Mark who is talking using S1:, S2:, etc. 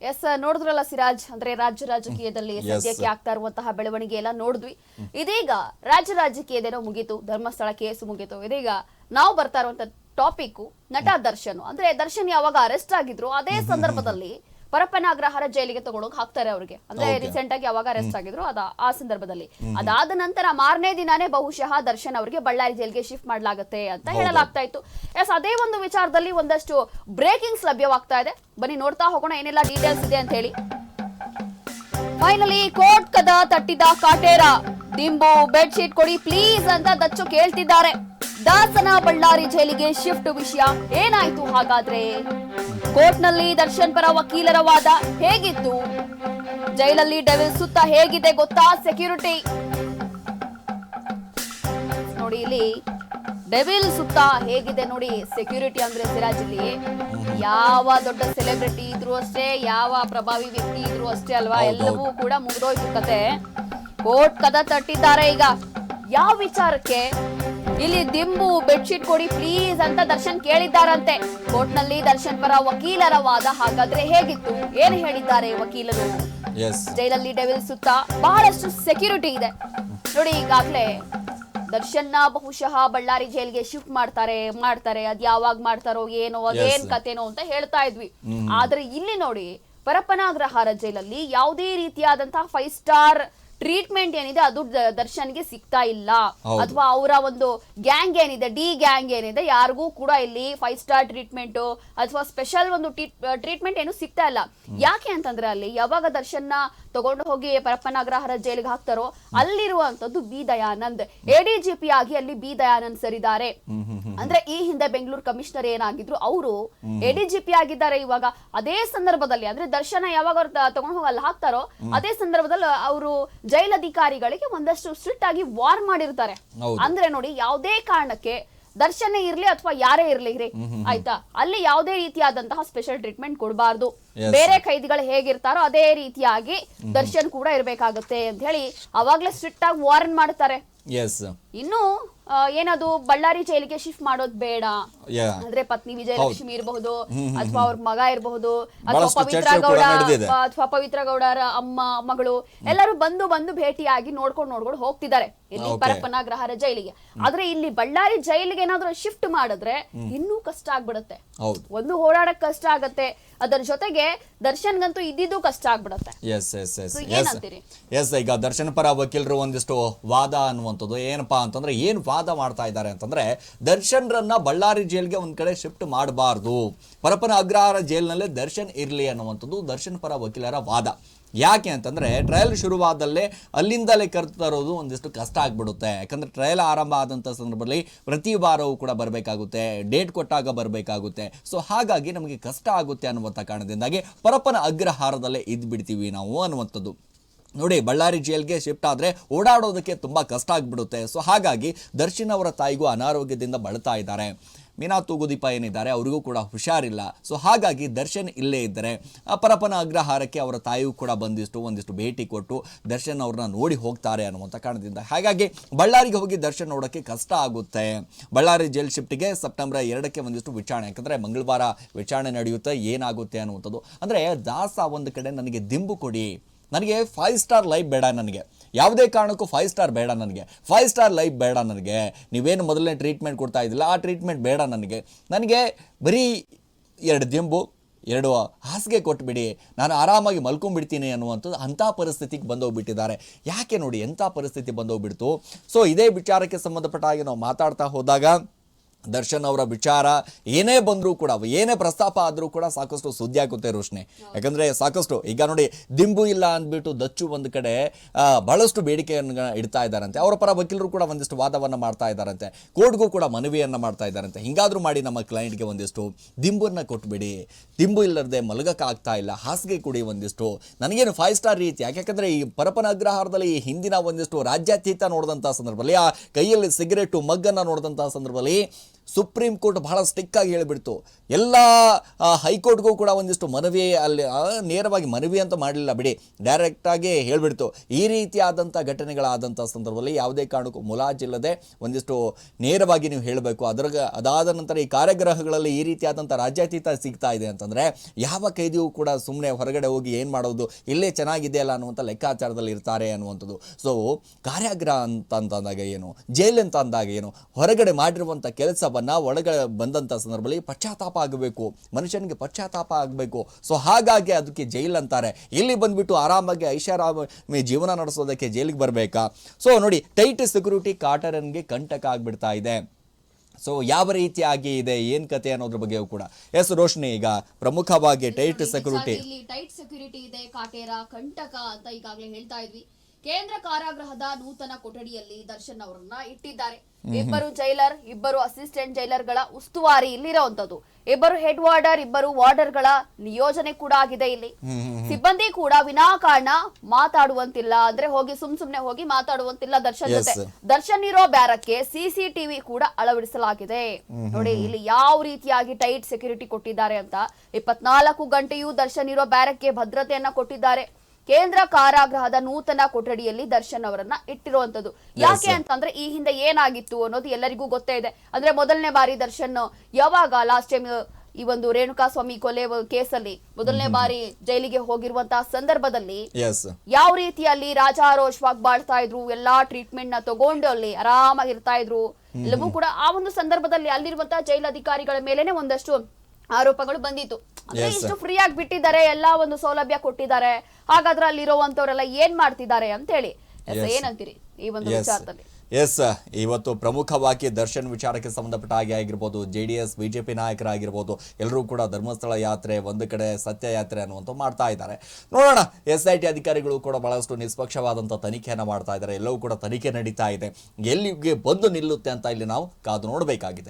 S1: S ನೋಡಿದ್ರಲ್ಲ ಸಿರಾಜ್? ಅಂದ್ರೆ ರಾಜ್ಯ ರಾಜಕೀಯದಲ್ಲಿ ಸದ್ಯಕ್ಕೆ ಆಗ್ತಾ ಇರುವಂತಹ ಬೆಳವಣಿಗೆ ಎಲ್ಲ ನೋಡಿದ್ವಿ. ಇದೀಗ ರಾಜ್ಯ ರಾಜಕೀಯದೇನೋ ಮುಗೀತು ಧರ್ಮಸ್ಥಳ ಕೇಸ್ ಮುಗೀತು. ಇದೀಗ ನಾವು ಬರ್ತಾ ಇರುವಂತ ಟಾಪಿಕ್ ನಟ ದರ್ಶನ್. ಅಂದ್ರೆ ದರ್ಶನ್ ಯಾವಾಗ ಅರೆಸ್ಟ್ ಆಗಿದ್ರು ಅದೇ ಸಂದರ್ಭದಲ್ಲಿ ಪರಪ್ಪನಾಗ್ರಹಾರ ಜೈಲಿಗೆ ತಗೊಂಡೋಗಿ ಹಾಕ್ತಾರೆ ಅವ್ರಿಗೆ. ಅಂದ್ರೆ ರೀಸೆಂಟ್ ಆಗಿ ಯಾವಾಗ ಅರೆಸ್ಟ್ ಆಗಿದ್ರು. ಅದ ಆ ಸಂದರ್ಭದಲ್ಲಿ. ಅದಾದ ನಂತರ ಮಾರನೇ ದಿನಾನೇ ಬಹುಶಃ ದರ್ಶನ್ ಅವರಿಗೆ ಬಳ್ಳಾರಿ ಜೈಲಿಗೆ ಶಿಫ್ಟ್ ಮಾಡಲಾಗುತ್ತೆ ಅಂತ ಹೇಳಲಾಗ್ತಾ ಇತ್ತು. ಎಸ್ ಅದೇ ಒಂದು ವಿಚಾರದಲ್ಲಿ ಒಂದಷ್ಟು ಬ್ರೇಕಿಂಗ್ಸ್ ಲಭ್ಯವಾಗ್ತಾ ಇದೆ. ಬನ್ನಿ ನೋಡ್ತಾ ಹೋಗೋಣ ಏನೆಲ್ಲ ಡೀಟೇಲ್ಸ್ ಇದೆ ಅಂತ ಹೇಳಿ. ಫೈನಲಿ ಕೋರ್ಟ್ ಕದ ತಟ್ಟಿದ ಕಾಟೇರ. ದಿಂಬು ಬೆಡ್ಶೀಟ್ ಕೊಡಿ ಪ್ಲೀಸ್ ಅಂತ ದಚ್ಚು ಕೇಳ್ತಿದ್ದಾರೆ. ದಾಸನ ಬಳ್ಳಾರಿ ಜೈಲಿಗೆ ಶಿಫ್ಟ್ ವಿಷಯ ಏನಾಯ್ತು ಹಾಗಾದ್ರೆ? ಕೋರ್ಟ್ನಲ್ಲಿ ದರ್ಶನ್ ಪರ ವಕೀಲರ ವಾದ ಹೇಗಿತ್ತು? ಜೈಲಲ್ಲಿ ಡೆವಿಲ್ ಸುತ್ತ ಹೇಗಿದೆ ಗೊತ್ತಾ ಸೆಕ್ಯೂರಿಟಿ? ನೋಡಿ ಇಲ್ಲಿ ಡೆವಿಲ್ ಸುತ್ತ ಹೇಗಿದೆ ನೋಡಿ ಸೆಕ್ಯೂರಿಟಿ ಅಂದ್ರೆ ಸಿರಾಜ್ ಇಲ್ಲಿ ಯಾವ ದೊಡ್ಡ ಸೆಲೆಬ್ರಿಟಿ ಇದ್ರು ಅಷ್ಟೇ ಯಾವ ಪ್ರಭಾವಿ ವ್ಯಕ್ತಿ ಇದ್ರು ಅಷ್ಟೇ ಅಲ್ವಾ? ಎಲ್ಲವೂ ಕೂಡ ಮುಗಿದೋಯ್ತು ಕತೆ. ಕೋರ್ಟ್ ಕದ ತಟ್ಟಿದ್ದಾರೆ ಈಗ. ಯಾವ ವಿಚಾರಕ್ಕೆ? ಇಲ್ಲಿ ದಿಂಬು ಬೆಡ್ಶೀಟ್ ಕೊಡಿ ಪ್ಲೀಸ್ ಅಂತ ದರ್ಶನ್ ಕೇಳಿದ್ದಾರಂತೆ. ಕೋರ್ಟ್ನಲ್ಲಿ ದರ್ಶನ್ ಪರ ವಕೀಲರ ವಾದ ಹಾಗಾದ್ರೆ ಹೇಗಿತ್ತು? ಏನ್ ಹೇಳಿದ್ದಾರೆ ವಕೀಲರು? ಜೈಲಲ್ಲಿ ಡೆವಿಲ್ ಸುತ್ತ ಬಹಳಷ್ಟು ಸೆಕ್ಯೂರಿಟಿ ಇದೆ. ನೋಡಿ ಈಗಾಗ್ಲೇ ದರ್ಶನ್ನ ಬಹುಶಃ ಬಳ್ಳಾರಿ ಜೈಲ್ಗೆ ಶಿಫ್ಟ್ ಮಾಡ್ತಾರೆ ಮಾಡ್ತಾರೆ. ಅದ್ ಯಾವಾಗ ಮಾಡ್ತಾರೋ ಏನೋ ಅದೇನ್
S2: ಕಥೆನೋ
S1: ಕತೆನೋ ಅಂತ ಹೇಳ್ತಾ ಇದ್ವಿ. ಆದ್ರೆ ಇಲ್ಲಿ ನೋಡಿ ಪರಪ್ಪನಾಗ್ರಹಾರ ಜೈಲಲ್ಲಿ ಯಾವುದೇ ರೀತಿಯಾದಂತಹ ಫೈವ್ ಸ್ಟಾರ್ ಟ್ರೀಟ್ಮೆಂಟ್ ಏನಿದೆ ಅದು ದರ್ಶನ್ಗೆ ಸಿಗ್ತಾ ಇಲ್ಲ. ಅಥವಾ ಅವರ ಒಂದು ಗ್ಯಾಂಗ್ ಏನಿದೆ ಡಿ ಗ್ಯಾಂಗ್ ಏನಿದೆ ಯಾರಿಗೂ ಕೂಡ ಇಲ್ಲಿ ಫೈವ್ ಸ್ಟಾರ್ ಟ್ರೀಟ್ಮೆಂಟ್ ಅಥವಾ ಸ್ಪೆಷಲ್ ಒಂದು ಟ್ರೀಟ್ಮೆಂಟ್ ಏನು ಸಿಗ್ತಾ ಇಲ್ಲ. ಯಾಕೆ ಅಂತಂದ್ರೆ ಅಲ್ಲಿ ಯಾವಾಗ ದರ್ಶನ್ನ ತಗೊಂಡು ಹೋಗಿ ಪರಪ್ಪನಾಗ್ರಹರ ಜೈಲಿಗೆ ಹಾಕ್ತಾರೋ ಅಲ್ಲಿರುವಂತದ್ದು ಬಿ ದಯಾನಂದ್. ಎಡಿಜಿಪಿ ಆಗಿ ಅಲ್ಲಿ ಬಿ ದಯಾನಂದ್ ಸರಿದ್ದಾರೆ. ಅಂದ್ರೆ ಈ ಹಿಂದೆ ಬೆಂಗಳೂರು ಕಮಿಷನರ್ ಏನಾಗಿದ್ರು ಅವರು ಎಡಿಜಿಪಿ ಆಗಿದ್ದಾರೆ ಇವಾಗ. ಅದೇ ಸಂದರ್ಭದಲ್ಲಿ ಅಂದ್ರೆ ದರ್ಶನ ಯಾವಾಗ ಅವ್ರು ತಗೊಂಡು ಹೋಗಿ ಅಲ್ಲಿ ಹಾಕ್ತಾರೋ ಅದೇ ಸಂದರ್ಭದಲ್ಲಿ ಅವರು ಜೈಲಧಿಕಾರಿಗಳಿಗೆ ಒಂದಷ್ಟು ಸ್ಟ್ರಿಕ್ಟ್ ಆಗಿ ವಾರ್ ಮಾಡಿರ್ತಾರೆ. ಅಂದ್ರೆ ನೋಡಿ ಯಾವುದೇ ಕಾರಣಕ್ಕೆ ದರ್ಶನ ಇರ್ಲಿ ಅಥವಾ ಯಾರೇ ಇರ್ಲಿ ರೀ ಆಯ್ತಾ? ಅಲ್ಲಿ ಯಾವುದೇ ರೀತಿಯಾದಂತಹ ಸ್ಪೆಷಲ್ ಟ್ರೀಟ್ಮೆಂಟ್ ಕೊಡಬಾರ್ದು. ಬೇರೆ ಖೈದಿಗಳು ಹೇಗಿರ್ತಾರೋ ಅದೇ ರೀತಿಯಾಗಿ ದರ್ಶನ್ ಕೂಡ ಇರಬೇಕಾಗುತ್ತೆ ಅಂತ ಹೇಳಿ ಅವಾಗ್ಲೇ ಸ್ಟ್ರಿಕ್ಟ್ ಆಗಿ ವಾರ್ನ್ ಮಾಡ್ತಾರೆ.
S2: ಎಸ್
S1: ಇನ್ನು ಏನದು ಬಳ್ಳಾರಿ ಜೈಲಿಗೆ ಶಿಫ್ಟ್ ಮಾಡೋದ್ ಬೇಡ. ಅಂದ್ರೆ ಪತ್ನಿ ವಿಜಯಲಕ್ಷ್ಮಿ ಇರಬಹುದು ಅಥವಾ ಅವ್ರ ಮಗ ಇರಬಹುದು ಅಥವಾ ಪವಿತ್ರ ಗೌಡ ಅಥವಾ ಪವಿತ್ರ ಗೌಡರ ಅಮ್ಮ ಮಗಳು ಎಲ್ಲರೂ ಬಂದು ಬಂದು ಭೇಟಿಯಾಗಿ ನೋಡ್ಕೊಂಡು ನೋಡ್ಕೊಂಡು ಹೋಗ್ತಿದ್ದಾರೆ. ಇಲ್ಲಿ
S2: ಪರಪ್ಪನ
S1: ಗ್ರಹರ ಜೈಲಿಗೆ. ಆದ್ರೆ ಇಲ್ಲಿ ಬಳ್ಳಾರಿ ಜೈಲಿಗೆ ಏನಾದ್ರು ಶಿಫ್ಟ್ ಮಾಡಿದ್ರೆ ಇನ್ನೂ ಕಷ್ಟ ಆಗ್ಬಿಡುತ್ತೆ.
S2: ಹೌದು.
S1: ಒಂದು ಹೋರಾಡಕ್ ಕಷ್ಟ ಆಗತ್ತೆ. ಅದರ ಜೊತೆಗೆ ದರ್ಶನ್ಗಂತೂ ಇದ್ದಿದ್ದು ಕಷ್ಟ ಆಗ್ಬಿಡುತ್ತೆ.
S2: S S S? ಎಸ್ ಈಗ ದರ್ಶನ್ ಪರ ವಕೀಲರು ಒಂದಿಷ್ಟು ವಾದ ಅನ್ನುವಂಥದ್ದು ಏನಪ್ಪಾ ಅಂತಂದ್ರೆ ಏನು ವಾದ ಮಾಡ್ತಾ ಇದ್ದಾರೆ ಅಂತಂದ್ರೆ, ದರ್ಶನ್ರನ್ನ ಬಳ್ಳಾರಿ ಜೈಲ್ಗೆ ಒಂದ್ ಕಡೆ ಶಿಫ್ಟ್ ಮಾಡಬಾರ್ದು. ಪರಪನ ಅಗ್ರಹಾರ ಜೈಲ್ನಲ್ಲೇ ದರ್ಶನ್ ಇರಲಿ ಅನ್ನುವಂಥದ್ದು ದರ್ಶನ್ ಪರ ವಕೀಲರ ವಾದ. ಯಾಕೆ ಅಂತಂದ್ರೆ, ಟ್ರಯಲ್ ಶುರುವಾದಲ್ಲೇ ಅಲ್ಲಿಂದಲೇ ಕರೆದು ತರೋದು ಒಂದಿಷ್ಟು ಕಷ್ಟ ಆಗಿಬಿಡುತ್ತೆ. ಯಾಕಂದ್ರೆ ಟ್ರಯಲ್ ಆರಂಭ ಆದಂಥ ಸಂದರ್ಭದಲ್ಲಿ ಪ್ರತಿ ವಾರವೂ ಕೂಡ ಬರಬೇಕಾಗುತ್ತೆ, ಡೇಟ್ ಕೊಟ್ಟಾಗ ಬರಬೇಕಾಗುತ್ತೆ. ಸೊ ಹಾಗಾಗಿ ನಮಗೆ ಕಷ್ಟ ಆಗುತ್ತೆ ಅನ್ನುವಂಥ ಕಾರಣದಿಂದಾಗಿ ಪರಪ್ಪನ ಅಗ್ರಹಾರದಲ್ಲೇ ಇದ್ಬಿಡ್ತೀವಿ ನಾವು ಅನ್ನುವಂಥದ್ದು. ನೋಡಿ, ಬಳ್ಳಾರಿ ಜೈಲ್ಗೆ ಶಿಫ್ಟ್ ಆದರೆ ಓಡಾಡೋದಕ್ಕೆ ತುಂಬ ಕಷ್ಟ ಆಗಿಬಿಡುತ್ತೆ. ಸೊ ಹಾಗಾಗಿ ದರ್ಶನ್ ಅವರ ತಾಯಿಗೂ ಅನಾರೋಗ್ಯದಿಂದ ಬಳಲ್ತಾ ಇದ್ದಾರೆ. ಮೀನಾ ತೂಗುದೀಪ ಏನಿದ್ದಾರೆ ಅವರಿಗೂ ಕೂಡ ಹುಷಾರಿಲ್ಲ. ಸೊ ಹಾಗಾಗಿ ದರ್ಶನ್ ಇಲ್ಲೇ ಇದ್ದರೆ. ಅಪರಪನ ಪರಪನ ಅಗ್ರಹಾರಕ್ಕೆ ಅವರ ತಾಯಿಯೂ ಕೂಡ ಬಂದಿಷ್ಟು, ಒಂದಿಷ್ಟು ಭೇಟಿ ಕೊಟ್ಟು ದರ್ಶನ್ ಅವ್ರನ್ನ ನೋಡಿ ಹೋಗ್ತಾರೆ ಅನ್ನುವಂಥ ಕಾರಣದಿಂದ. ಹಾಗಾಗಿ ಬಳ್ಳಾರಿಗೆ ಹೋಗಿ ದರ್ಶನ್ ನೋಡೋಕ್ಕೆ ಕಷ್ಟ ಆಗುತ್ತೆ. ಬಳ್ಳಾರಿ ಜೈಲ್ ಶಿಫ್ಟಿಗೆ ಸೆಪ್ಟೆಂಬರ್ ಎರಡಕ್ಕೆ ಒಂದಿಷ್ಟು ವಿಚಾರಣೆ, ಯಾಕಂದರೆ ಮಂಗಳವಾರ ವಿಚಾರಣೆ ನಡೆಯುತ್ತೆ, ಏನಾಗುತ್ತೆ ಅನ್ನುವಂಥದ್ದು. ಅಂದರೆ ದಾಸ ಒಂದು ಕಡೆ ನನಗೆ ದಿಂಬು ಕೊಡಿ. ನನಗೆ ಫೈವ್ ಸ್ಟಾರ್ ಲೈಫ್ ಬೇಡ ನನಗೆ. ಯಾವುದೇ ಕಾರಣಕ್ಕೂ ಫೈವ್ ಸ್ಟಾರ್ ಬೇಡ ನನಗೆ. ಫೈವ್ ಸ್ಟಾರ್ ಲೈಫ್ ಬೇಡ ನನಗೆ. ನೀವೇನು ಮೊದಲನೇ ಟ್ರೀಟ್ಮೆಂಟ್ ಕೊಡ್ತಾ ಇದ್ದಿಲ್ಲ, ಆ ಟ್ರೀಟ್ಮೆಂಟ್ ಬೇಡ ನನಗೆ. ನನಗೆ ಬರೀ ಎರಡು ದಿಂಬು, ಎರಡು ಹಾಸಿಗೆ ಕೊಟ್ಬಿಡಿ. ನಾನು ಆರಾಮಾಗಿ ಮಲ್ಕೊಂಡ್ಬಿಡ್ತೀನಿ ಅನ್ನುವಂಥದ್ದು ಅಂಥ ಪರಿಸ್ಥಿತಿಗೆ ಬಂದೋಗ್ಬಿಟ್ಟಿದ್ದಾರೆ. ಯಾಕೆ ನೋಡಿ ಎಂಥ ಪರಿಸ್ಥಿತಿ ಬಂದೋಗ್ಬಿಡ್ತು? ಸೊ ಇದೇ ವಿಚಾರಕ್ಕೆ ಸಂಬಂಧಪಟ್ಟ ಹಾಗೆ ನಾವು ಮಾತಾಡ್ತಾ ಹೋದಾಗ ದರ್ಶನ್ ಅವರ ವಿಚಾರ ಏನೇ ಬಂದರೂ ಕೂಡ, ಏನೇ ಪ್ರಸ್ತಾಪ ಆದರೂ ಕೂಡ ಸಾಕಷ್ಟು ಸುದ್ದಿ ಆಗುತ್ತೆ ರೋಷ್ಣೆ ಯಾಕಂದರೆ ಸಾಕಷ್ಟು, ಈಗ ನೋಡಿ, ದಿಂಬು ಇಲ್ಲ ಅಂದ್ಬಿಟ್ಟು ದಚ್ಚು ಒಂದು ಕಡೆ ಬಹಳಷ್ಟು ಬೇಡಿಕೆಯನ್ನು ಇಡ್ತಾ ಇದ್ದಾರಂತೆ. ಅವರ ಪರ ವಕೀಲರು ಕೂಡ ಒಂದಿಷ್ಟು ವಾದವನ್ನು ಮಾಡ್ತಾ ಇದ್ದಾರಂತೆ. ಕೋರ್ಟ್ಗೂ ಕೂಡ ಮನವಿಯನ್ನು ಮಾಡ್ತಾ ಇದ್ದಾರಂತೆ. ಹಿಂಗಾದರೂ ಮಾಡಿ ನಮ್ಮ ಕ್ಲೈಂಟ್ಗೆ ಒಂದಿಷ್ಟು ದಿಂಬನ್ನು ಕೊಟ್ಬಿಡಿ. ದಿಂಬು ಇಲ್ಲದೆ ಮಲಗಕ್ಕಾಗ್ತಾ ಇಲ್ಲ. ಹಾಸಿಗೆ ಕೊಡಿ ಒಂದಿಷ್ಟು. ನನಗೇನು ಫೈವ್ ಸ್ಟಾರ್ ರೀತಿ. ಯಾಕೆಂದರೆ ಈ ಪರಪನ ಅಗ್ರಹಾರದಲ್ಲಿ ಈ ಹಿಂದಿನ ಒಂದಿಷ್ಟು ರಾಜ್ಯಾತೀತ ನೋಡಿದಂಥ ಸಂದರ್ಭದಲ್ಲಿ, ಆ ಕೈಯಲ್ಲಿ ಸಿಗರೇಟು ಮಗ್ಗನ್ನು ನೋಡಿದಂಥ ಸಂದರ್ಭದಲ್ಲಿ ಸುಪ್ರೀಂ ಕೋರ್ಟ್ ಬಹಳ ಸ್ಟಿಕ್ ಆಗಿ ಹೇಳಿಬಿಡ್ತು. ಎಲ್ಲ ಹೈಕೋರ್ಟ್ಗೂ ಕೂಡ ಒಂದಿಷ್ಟು ಮನವಿ ಅಲ್ಲಿ ನೇರವಾಗಿ ಮನವಿ ಅಂತ ಮಾಡಲಿಲ್ಲ ಬಿಡಿ. ಡೈರೆಕ್ಟಾಗಿ ಹೇಳಿಬಿಡ್ತು. ಈ ರೀತಿಯಾದಂಥ ಘಟನೆಗಳಾದಂಥ ಸಂದರ್ಭದಲ್ಲಿ ಯಾವುದೇ ಕಾರಣಕ್ಕೂ ಮುಲಾಜಿಲ್ಲದೆ ಒಂದಿಷ್ಟು ನೇರವಾಗಿ ನೀವು ಹೇಳಬೇಕು. ಅದರ, ಅದಾದ ನಂತರ ಈ ಕಾರ್ಯಗ್ರಹಗಳಲ್ಲಿ ಈ ರೀತಿಯಾದಂಥ ರಾಜ್ಯಾತೀತ ಸಿಗ್ತಾ ಇದೆ ಅಂತಂದರೆ, ಯಾವ ಕೈದಿಯೂ ಕೂಡ ಸುಮ್ಮನೆ ಹೊರಗಡೆ ಹೋಗಿ ಏನು ಮಾಡೋದು, ಇಲ್ಲೇ ಚೆನ್ನಾಗಿದೆಯಲ್ಲ ಅನ್ನುವಂಥ ಲೆಕ್ಕಾಚಾರದಲ್ಲಿ ಇರ್ತಾರೆ ಅನ್ನುವಂಥದ್ದು. ಸೊ ಕಾರ್ಯಾಗ್ರಹ ಅಂತ ಅಂದಾಗ ಏನು, ಜೈಲ್ ಅಂತ ಅಂದಾಗ ಏನು, ಹೊರಗಡೆ ಮಾಡಿರುವಂಥ ಕೆಲಸವನ್ನು ಒಳಗೆ ಬಂದಂಥ ಸಂದರ್ಭದಲ್ಲಿ ಪಶ್ಚಾತ್ತಾಪ ಆಗಬೇಕು. ಮನುಷ್ಯನಿಗೆ ಪಶ್ಚಾತ್ತಾಪ ಆಗಬೇಕು. ಸೊ ಹಾಗಾಗಿ ಅದಕ್ಕೆ ಜೈಲ್ ಅಂತಾರೆ. ಇಲ್ಲಿ ಬಂದ್ಬಿಟ್ಟು ಆರಾಮಾಗಿ ಐಷಾರಾಮಿ ಜೀವನ ನಡೆಸೋದಕ್ಕೆ ಜೈಲಿಗೆ ಬರಬೇಕಾ? ಸೊ ನೋಡಿ ಟೈಟ್ ಸೆಕ್ಯೂರಿಟಿ ಕಾಟರನ್ಗೆ ಕಂಟಕ ಆಗಿಬಿಡ್ತಾ ಇದೆ. ಸೊ ಯಾವ ರೀತಿಯಾಗಿ ಇದೆ? ಏನ್ ಕತೆ ಅನ್ನೋದ್ರ ಬಗ್ಗೆಯೂ ಕೂಡ. ಎಸ್ ರೋಶ್ನಿ ಈಗ ಪ್ರಮುಖವಾಗಿ ಟೈಟ್ ಸೆಕ್ಯೂರಿಟಿ
S1: ಟೈಟ್ ಸೆಕ್ಯೂರಿಟಿ ಇದೆ. ಕಾಟೇರ ಕಂಟಕ ಅಂತ ಈಗಾಗಲೇ ಹೇಳ್ತಾ ಇದ್ವಿ. ಕೇಂದ್ರ ಕಾರಾಗೃಹದ ನೂತನ ಕೊಠಡಿಯಲ್ಲಿ ದರ್ಶನ್ ಅವರನ್ನ ಇಟ್ಟಿದ್ದಾರೆ. ಇಬ್ಬರು ಜೈಲರ್ ಇಬ್ಬರು ಅಸಿಸ್ಟೆಂಟ್ ಜೈಲರ್ಗಳ ಉಸ್ತುವಾರಿ ಇಲ್ಲಿರುವಂತದ್ದು ಇಬ್ಬರು ಹೆಡ್ ವಾರ್ಡರ್ ಇಬ್ಬರು ವಾರ್ಡರ್ಗಳ ನಿಯೋಜನೆ ಕೂಡ ಆಗಿದೆ ಇಲ್ಲಿ. ಸಿಬ್ಬಂದಿ ಕೂಡ ವಿನಾಕಾರಣ ಮಾತಾಡುವಂತಿಲ್ಲ. ಅಂದ್ರೆ ಹೋಗಿ ಸುಮ್ ಸುಮ್ನೆ ಹೋಗಿ ಮಾತಾಡುವಂತಿಲ್ಲ ದರ್ಶನ್ ಜೊತೆ. ದರ್ಶನ್ ಇರೋ ಬ್ಯಾರಕ್ಕೆ ಸಿಸಿಟಿವಿ ಕೂಡ ಅಳವಡಿಸಲಾಗಿದೆ. ನೋಡಿ ಇಲ್ಲಿ ಯಾವ ರೀತಿಯಾಗಿ ಟೈಟ್ ಸೆಕ್ಯೂರಿಟಿ ಕೊಟ್ಟಿದ್ದಾರೆ ಅಂತ. ಇಪ್ಪತ್ನಾಲ್ಕು ಗಂಟೆಯೂ ದರ್ಶನ್ ಇರೋ ಬ್ಯಾರಕ್ಕೆ ಭದ್ರತೆಯನ್ನ ಕೊಟ್ಟಿದ್ದಾರೆ. ಕೇಂದ್ರ ಕಾರಾಗೃಹದ ನೂತನ ಕೊಠಡಿಯಲ್ಲಿ ದರ್ಶನ್ ಅವರನ್ನ ಇಟ್ಟಿರುವಂತದ್ದು. ಯಾಕೆ ಅಂತಂದ್ರೆ ಈ ಹಿಂದೆ ಏನಾಗಿತ್ತು ಅನ್ನೋದು ಎಲ್ಲರಿಗೂ ಗೊತ್ತೇ ಇದೆ. ಅಂದ್ರೆ ಮೊದಲನೇ ಬಾರಿ ದರ್ಶನ್ ಯಾವಾಗ ಲಾಸ್ಟ್ ಟೈಮ್ ಈ ಒಂದು ರೇಣುಕಾ ಸ್ವಾಮಿ ಕೊಲೆ ಕೇಸಲ್ಲಿ ಮೊದಲನೇ ಬಾರಿ ಜೈಲಿಗೆ ಹೋಗಿರುವಂತಹ ಸಂದರ್ಭದಲ್ಲಿ ಯಾವ ರೀತಿಯಲ್ಲಿ ರಾಜಾರೋಷವಾಗಿ ಬಾಳ್ತಾ ಇದ್ರು ಎಲ್ಲಾ ಟ್ರೀಟ್ಮೆಂಟ್ನ ತಗೊಂಡು ಅಲ್ಲಿ ಆರಾಮಾಗಿರ್ತಾ ಇದ್ರು ಎಲ್ಲವೂ ಕೂಡ ಆ ಒಂದು ಸಂದರ್ಭದಲ್ಲಿ ಅಲ್ಲಿರುವಂತಹ ಜೈಲ್ ಅಧಿಕಾರಿಗಳ ಮೇಲೆನೆ ಒಂದಷ್ಟು ಆರೋಪಗಳು ಬಂದಿತ್ತು. ಅಂದ್ರೆ ಇಷ್ಟು ಫ್ರೀ ಆಗಿ ಬಿಟ್ಟಿದ್ದಾರೆ ಎಲ್ಲಾ ಒಂದು ಸೌಲಭ್ಯ ಕೊಟ್ಟಿದ್ದಾರೆ. ಹಾಗಾದ್ರೆ ಅಲ್ಲಿರುವಂತವರೆಲ್ಲ ಏನ್ ಮಾಡ್ತಿದ್ದಾರೆ ಅಂತ ಹೇಳಿ. ಏನಂತೀರಿ ಈ ಒಂದು ವಿಚಾರದಲ್ಲಿ?
S2: ಎಸ್ ಇವತ್ತು ಪ್ರಮುಖವಾಗಿ ದರ್ಶನ್ ವಿಚಾರಕ್ಕೆ ಸಂಬಂಧಪಟ್ಟ ಹಾಗೆ ಆಗಿರ್ಬೋದು ಜೆ ಡಿ ಎಸ್ ಬಿಜೆಪಿ ನಾಯಕರಾಗಿರ್ಬೋದು ಎಲ್ಲರೂ ಕೂಡ ಧರ್ಮಸ್ಥಳ ಯಾತ್ರೆ ಒಂದು ಕಡೆ ಸತ್ಯ ಯಾತ್ರೆ ಅನ್ನುವಂಥ ಮಾಡ್ತಾ ಇದ್ದಾರೆ. ನೋಡೋಣ ಎಸ್ ಐ ಟಿ ಅಧಿಕಾರಿಗಳು ಕೂಡ ಬಹಳಷ್ಟು ನಿಷ್ಪಕ್ಷವಾದಂಥ ತನಿಖೆಯನ್ನು ಮಾಡ್ತಾ ಇದ್ದಾರೆ. ಎಲ್ಲವೂ ಕೂಡ ತನಿಖೆ ನಡೀತಾ ಇದೆ. ಎಲ್ಲಿಗೆ ಬಂದು ನಿಲ್ಲುತ್ತೆ ಅಂತ ಇಲ್ಲಿ ನಾವು ಕಾದು ನೋಡಬೇಕಾಗಿದೆ.